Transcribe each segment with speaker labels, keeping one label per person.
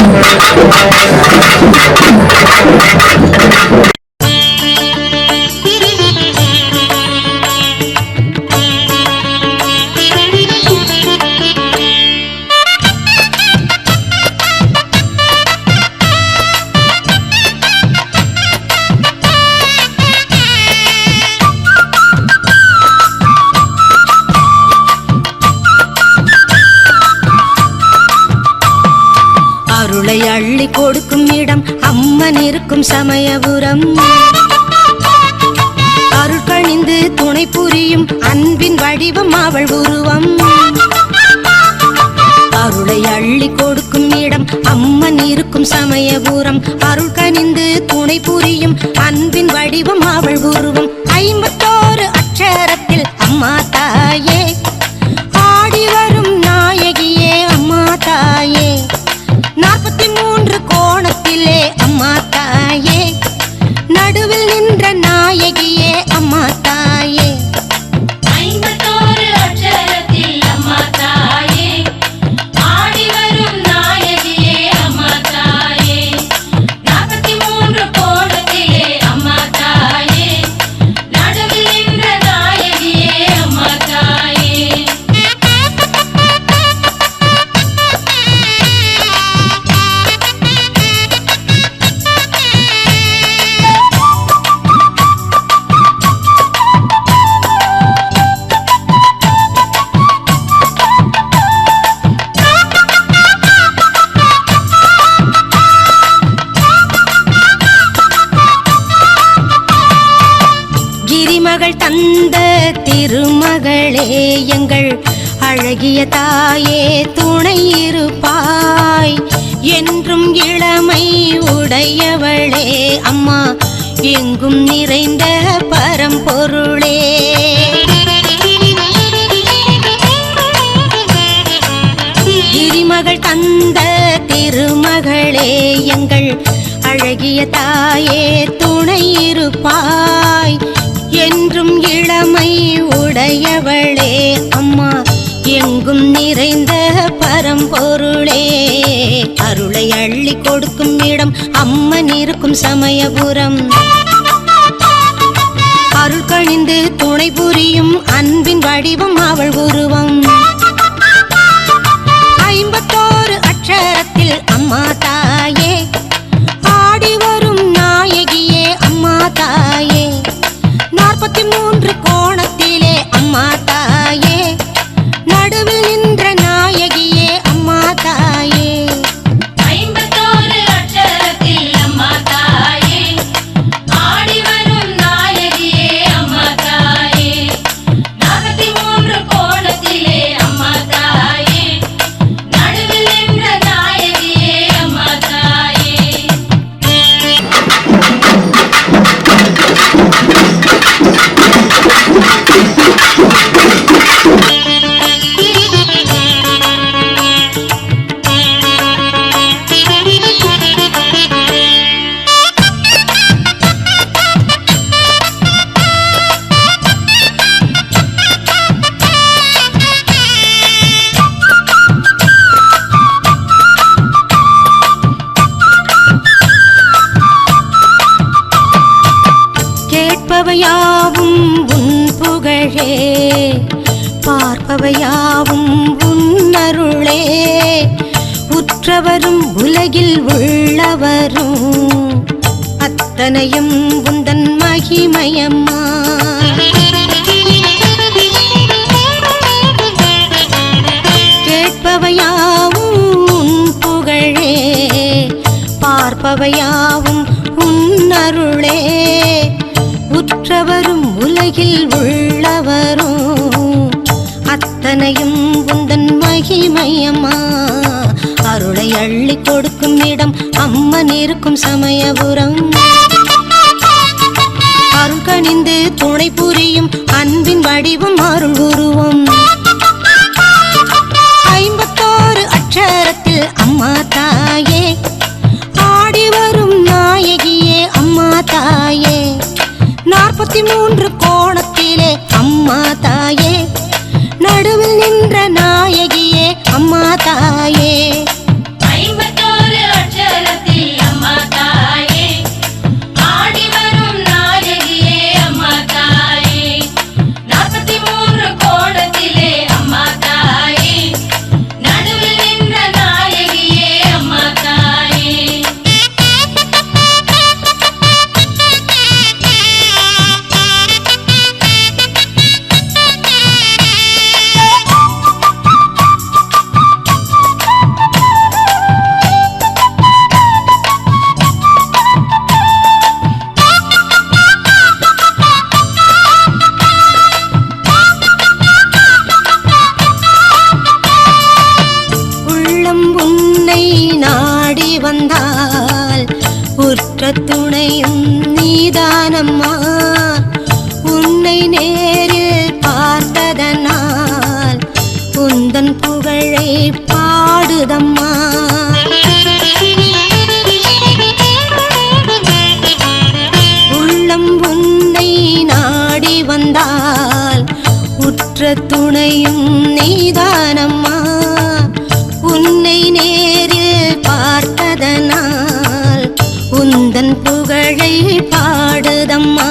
Speaker 1: Thank you. அருளை அள்ளி கொடுக்கும் இடம் அம்மன் இருக்கும் சமயபுரம். அருள் அருள்கணிந்து துணை புரியும் அன்பின் வடிவம் அவள் உருவம். அருளை அள்ளி கொடுக்கும் இடம் அம்மன் இருக்கும் சமயபுரம். அருள் கனிந்து துணை புரியும் அன்பின் வடிவம் அவள் உருவம். மகளே எங்கள் அழகிய தாயே துணை இருப்பாய். என்றும் இளமை உடையவளே அம்மா எங்கும் நிறைந்த பரம்பொருளே. கிரிமகள் தந்த திருமகளே எங்கள் அழகிய தாயே துணை இருப்பாய். உடையவளே அம்மா எங்கும் நிறைந்த பரம்பொருளே. அருளை அள்ளி கொடுக்கும் இடம் அம்மன் இருக்கும் சமயபுரம். அருள் கழிந்து துணை புரியும் அன்பின் வடிவம் அவள் உருவம். ஐம்பத்தோரு அக்ஷரத்தில் அம்மா தாயே. பாடி வரும் நாயகியே அம்மா தாயே கேட்பவையாவும் உன் புகழே. பார்ப்பவையாவும் உன் அருளே. உற்றவரும் உலகில் உள்ளவரும் அத்தனையும் உந்தன் மகிமயம்மா. கேட்பவையாவும் உன் புகழே. பார்ப்பவையாவும் உலகில் உள்ளவரும். அத்தனையும் உந்தன் மகிமையம்மா. அருளை அள்ளி கொடுக்கும் இடம் அம்மன் இருக்கும் சமயபுரம். அருள் கணிந்து துணை புரியும் அன்பின் வடிவம் அருள் உருவம். பதிமூன்று கோணத்திலே அம்மா தாயே
Speaker 2: வந்தால்
Speaker 1: உற்ற துணையும் நீதானம்மா. உன்னை நேரில் பார்த்ததனால் உந்தன் புகழை பாடுதம்மா. உள்ளம் உன்னை நாடி வந்தால் உற்ற துணையும் நீதானம்மா. உன்னை நேர் பாடுதம்மா.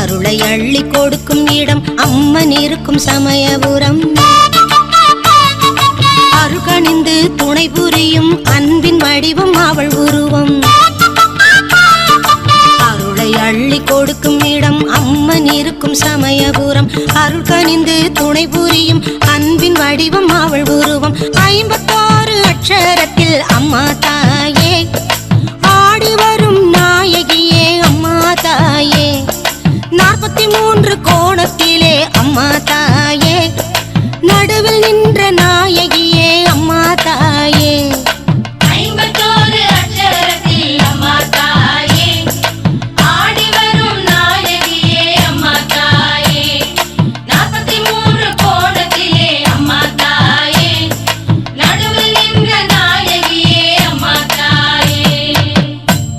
Speaker 1: அருளை அள்ளி கொடுக்கும் இடம் அம்மன் இருக்கும் சமயபுரம். அருகணிந்து துணை புரியும் அன்பின் வடிவம் அவள் உருவம். அருளை அள்ளி கொடுக்கும் இடம் அம்மன் இருக்கும் சமயபுரம். அருள் துணை புரியும் அன்பின் வடிவம் அவள் உருவம். ஐம்பத்தாறு அக்ஷரத்தில் அம்மா தாய். माता